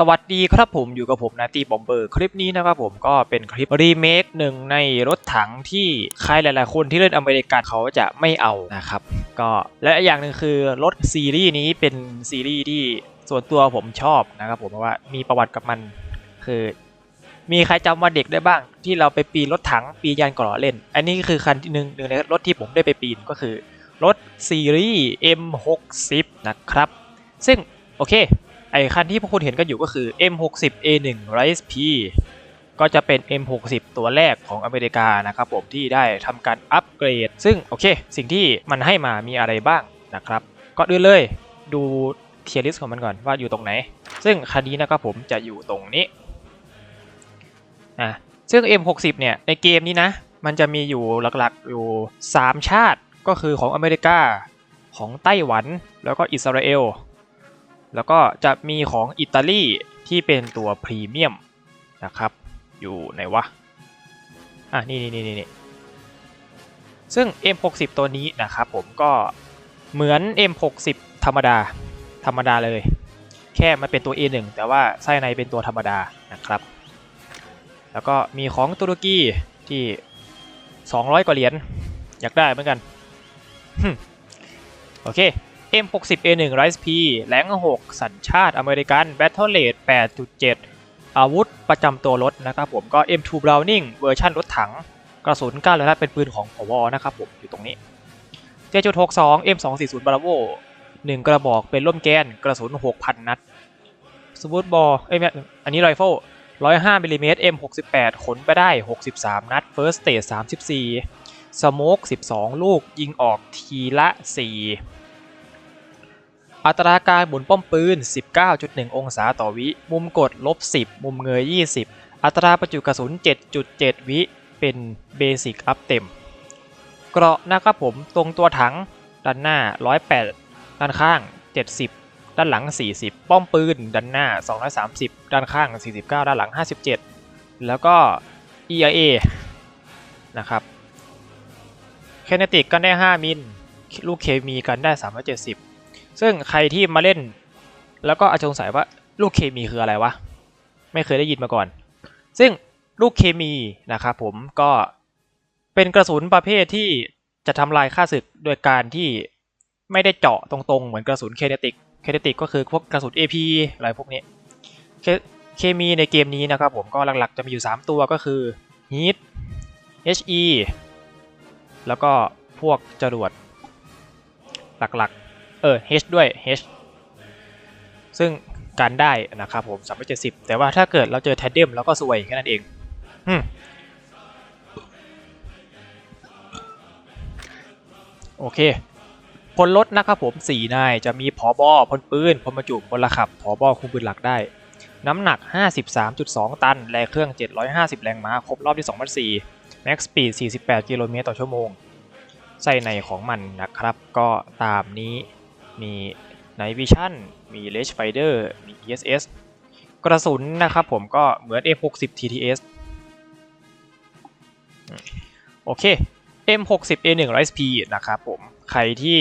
สวัสดีครับผมอยู่กับผมนาตีบอมเบอร์คลิปนี้นะครับผมก็เป็นคลิปรีเมคหนึ่งในรถถังที่ใครหลายๆ คนที่เล่นอเมริกันเขาจะไม่เอานะครับก็และอีกอย่างหนึ่งคือรถซีรีส์นี้เป็นซีรีส์ที่ส่วนตัวผมชอบนะครับผมเพราะว่ามีประวัติกับมัน คือ มีใครจำวันเด็กได้บ้าง ที่เราไปปีนรถถังปียานกราะเล่น อันนี้คือคันที่หนึ่งหนึ่งในรถที่ผมได้ไปปีนก็คือรถซีรีส์ M60 นะครับซึ่งโอเค อคันที่พวกคุณเห็นกันอยู่ก็คือ M60A1 Rise P ก็จะเป็น M60 ตัวแรกของอเมริกานะครับผมที่ได้ทำการอัปเกรด ซึ่งโอเค สิ่งที่มันให้มามีอะไรบ้างนะครับก็ดูเลยดูเทียร์ลิสของมันก่อนว่าอยู่ตรงไหน ซึ่งคันนี้นะครับผมจะอยู่ตรงนี้นะซึ่ง M60 เนี่ยในเกมนี้นะ มันจะมีอยู่หลักๆอยู่ 3 ชาติก็คือของอเมริกาของไต้หวันแล้วก็อิสราเอล แล้วก็จะมีของอิตาลีที่เป็นตัวพรีเมียมนะครับ อยู่ไหนวะ อะนี่นี่นี่นี่ซึ่ง M60 ตัวนี้นะครับผมก็เหมือน M60 ธรรมดา ธรรมดาเลย แค่มันเป็นตัว A1 แต่ว่าไส้ในเป็นตัวธรรมดานะครับ แล้วก็มีของตุรกีที่ 200 กว่าเหรียญอยากได้เหมือนกันโอเค M60A1 Rise P แรง6 สัญชาติอเมริกัน Battle Rate 8.7 อาวุธประจำตัวรถนะครับผมก็ M2 Browning เวอร์ชันรถถัง กระสุนก้านเลยนะเป็นปืนของผวนะครับผมอยู่ตรงนี้ 7.62 M240 Bravo 1 กระบอกเป็นร่มแกนกระสุน 6,000 นัดสวูดบอลเอ้ยอันนี้ไรเฟิล105มิลลิเมตร M68 ขนไปได้ 63 นัด First Stage 34 สโมก12 ลูกยิงออกทีละ 4 อัตราการหมุนป้อมปืน 19.1 องศาต่อวิ มุมกดลบ 10 มุมเงย 20 อัตราประจุกระสุน 7.7 วิ เป็นเบสิกอัพเต็ม เกราะนะครับผมตรงตัวถัง ด้านหน้า 108 ด้านข้าง 70 ด้านหลัง 40 ป้อมปืน ด้านหน้า 230 ด้านข้าง 49 ด้านหลัง 57 แล้วก็ ERA นะครับแคเนติกกันได้ 5 มิล ลูกเคมีกันได้ 370 ซึ่งใครที่มาเล่น แล้วก็อาจจะสงสัยว่าลูกเคมีคืออะไรวะ ไม่เคยได้ยินมาก่อน ซึ่งลูกเคมีนะครับผมก็เป็นกระสุนประเภทที่จะทำลายค่าศึกโดยการที่ไม่ได้เจาะตรงๆ เหมือนกระสุนเคเนติก เคเนติกก็คือพวกกระสุน AP อะไรพวกนี้ เคเคมีในเกมนี้นะครับผมก็หลักๆจะมีอยู่ 3 ตัวก็คือ Heat HE แล้วก็พวกจรวดหลักๆ เออ H ด้วย H ซึ่งการได้นะครับผม370แต่ว่าถ้าเกิดเราเจอแทดเดมเราก็สวยแค่นั้นเองอืมโอเคพลรถนะครับผม4นายจะมีผอบอพลปืนพลบรรจุพลขับผอบอคุมปืนหลักได้ น้ำหนัก 53.2 ตัน แรงเครื่อง 750 แรงม้า ครบรอบที่ 2004 Max Speed 48 กิโลเมตรต่อชั่วโมง ใส่ในของมันนะครับ ก็ตามนี้ มี Night Vision มี Range Finder มี ESS กระสุนนะครับผมก็เหมือน M60 TTS โอเค M60A1 Rise P นะครับผม ใครที่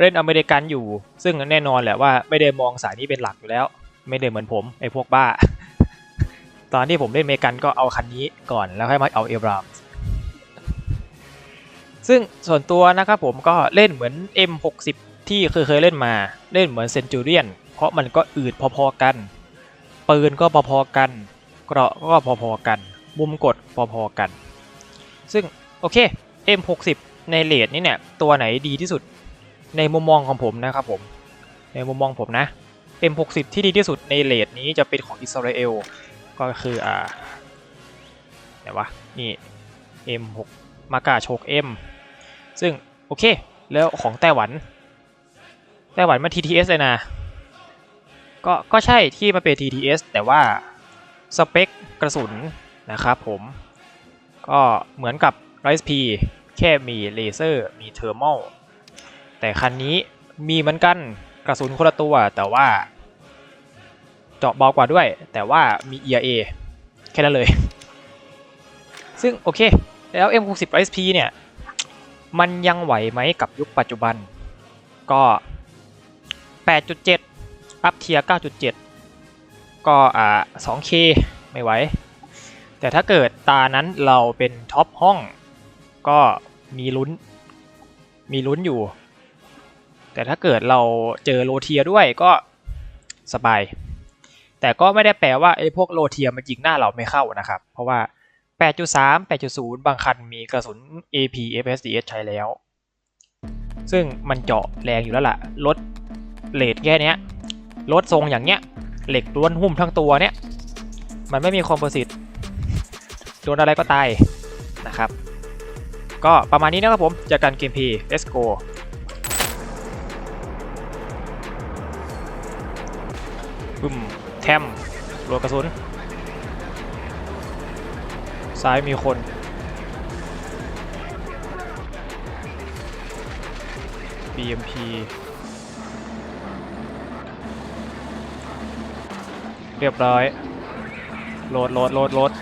เล่นอเมริกันอยู่ ซึ่งแน่นอนแหละว่าไม่ได้มองสายนี้เป็นหลักอยู่แล้ว ไม่ได้เหมือนผม ไอ้พวกบ้า ตอนที่ผมเล่นอเมริกันก็เอาคันนี้ก่อนแล้วค่อยมาเอาเอ r รามซึ่งส่วนตัวนะครับผมก็เล่นเหมือน M60 ที่เคยเคยเล่นมาเล่นเหมือนเซนจูเรียนเพราะมันก็อืดพอๆกัน ปืนก็พอๆกัน เกราะก็พอๆกัน มุมกดพอๆกัน ซึ่งโอเค M60 ในเลดนี้เนี่ยตัวไหนดีที่สุดในมุมมองของผมนะครับผม ในมุมมองผมนะ M60 ที่ดีที่สุดในเลดนี้จะเป็นของอิสราเอลก็คืออ่าไหนวะนี่ M6 มากาโชก M ซึ่งโอเค แล้วของไต้หวัน ไต้หวันมัน TTS เลยนะ ก็ก็ใช่ที่มันเป็น TTS แต่ว่าสเปคกระสุนนะครับผม ก็เหมือนกับ Rise P แค่มีเลเซอร์มีเทอร์มลแต่คันนี้มีเหมือนกันกระสุนคนละตัวแต่ว่า เจาะเบากว่าด้วย แต่ว่ามี ERA แค่นั้นเลย ซึ่งโอเค แล้ว M60 Rise P เนี่ย มันยังไหวไหมกับยุคปัจจุบัน ก็ 8.7 อัพเทียร์9.7 ก็อ่า 2K ไม่ไหว แต่ถ้าเกิดตานั้นเราเป็นท็อปห้อง ก็มีลุ้น มีลุ้นอยู่ แต่ถ้าเกิดเราเจอโลเทียด้วยก็สบาย แต่ก็ไม่ได้แปลว่าไอ้พวกโลเทียมันยิงหน้าเราไม่เข้านะครับ เพราะว่า 8.3 8.0 บางคันมีกระสุน AP FSDS ใช้แล้ว ซึ่งมันเจาะแรงอยู่แล้วล่ะ ลด เลทแค่เนี้ยลดทรงอย่างเนี้ย เหล็กล้วนหุ้มทั้งตัวเนี้ยมันไม่มีคอมโพสิตโดนอะไรก็ตายนะครับ ก็ประมาณนี้นะครับผมจากการเกมพี let's go บึ้มแทมรัวกระสุน ซ้ายมีคน BMP เเรียบร้อย โหลดโหลดโหลดโหลด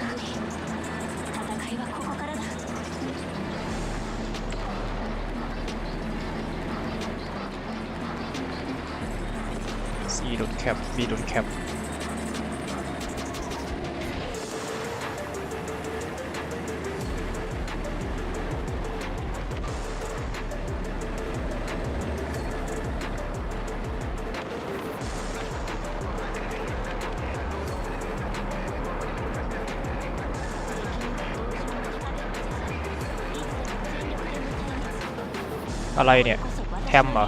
ซีดดแคปบีดดแคป อะไรเนี่ยแทมเหรอ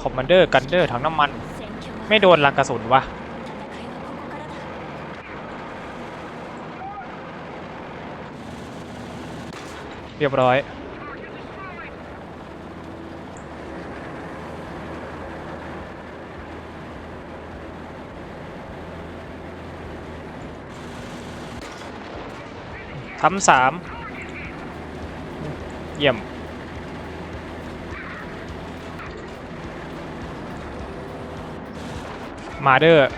คอมมานเดอร์กันเดอร์ถังน้ำมัน ไม่โดนลังกระสุนวะเรียบร้อย ทำสาม เยี่ยม มาเดอร์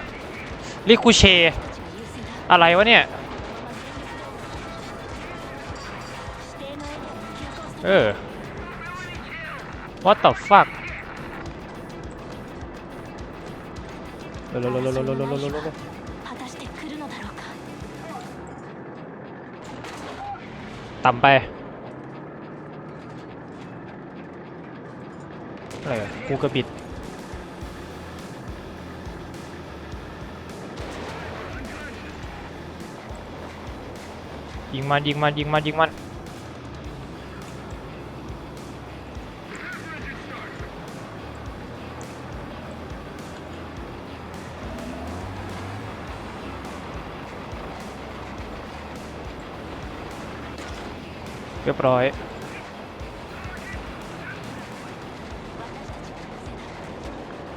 ลิคูเช อะไรวะเนี่ย เออ what the fuck โลโลโลโลโลโลโลโลต่ำไปอะไรกูกระบิด ยิงมันยิงมันยิงมันยิงมันเรียบร้อย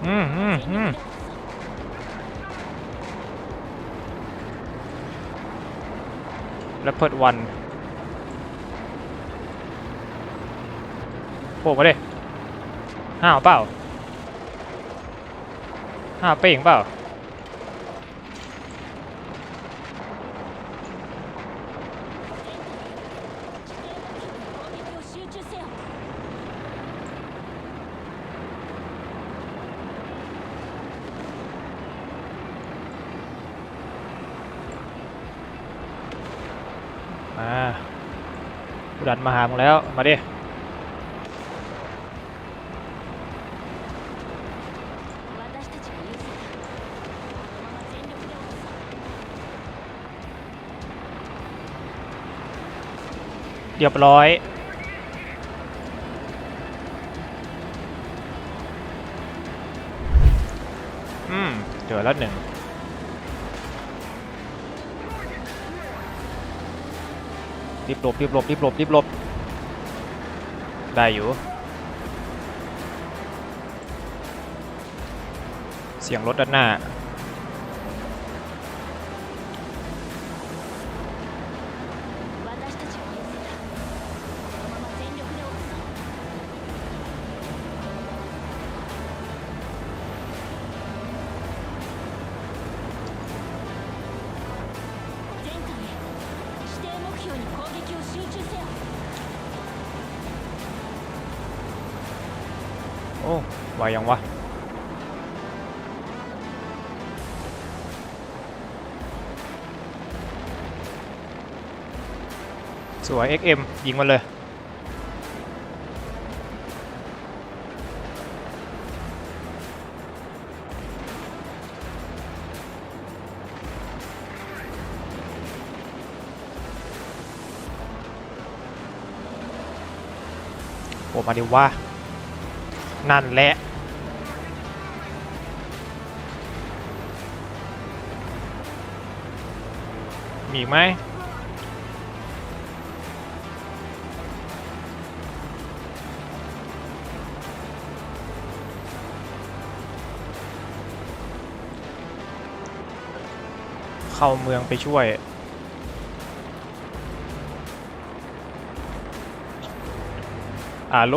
อืมอืมอืม แล้วเพิดวันโผล่มาดิห้าวเปล่าห้าวเป่งเปล่า ดันมาหาผงแล้ว มาดิเรียบร้อย อืมเจอแล้วหนึ่ง รีบหลบรีบหลบรีบหลบรีบหลบได้อยู่ เสียงรถด้านหน้า โอ้ไหวยังวะสวย XM ยิงมันเลย โอ้มาดิว่า นั่นแหละมีอีกไหมเข้าเมืองไปช่วย อาโล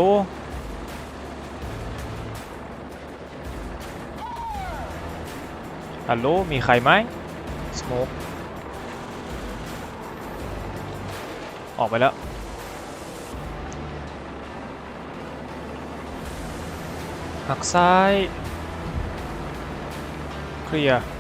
อาโลมีใครไหมสโมกออกไปแล้ว หักซ้าย เคลียร์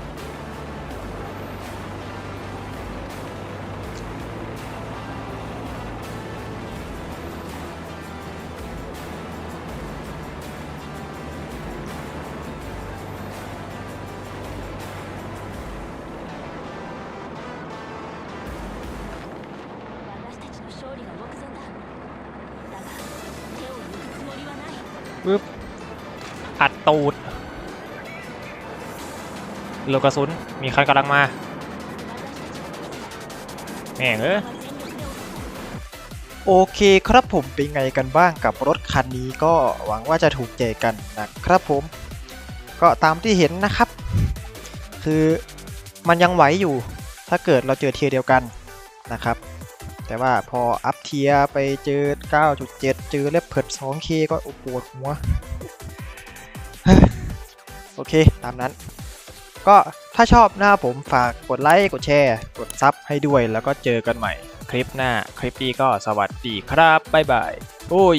ปึ๊บอัดตูดโลกระสุน มีใครกำลังมาแม่งเออโอเคครับผมเป็นไงกันบ้างกับรถคันนี้ก็หวังว่าจะถูกใจกันนะครับผม ก็ตามที่เห็นนะครับ คือมันยังไหวอยู่ ถ้าเกิดเราเจอเทียเดียวกันนะครับ แต่ว่าพออัพเทียไปเจอ 9.7 เจอเล็บเพิด 2K ก็ปวดหัว โอเค ตามนั้น ก็ถ้าชอบหน้าผมฝากกดไลค์ กดแชร์ กดซับให้ด้วยแล้วก็เจอกันใหม่ คลิปหน้า คลิปนี้ก็สวัสดีครับ บ๊ายบาย โอ้ย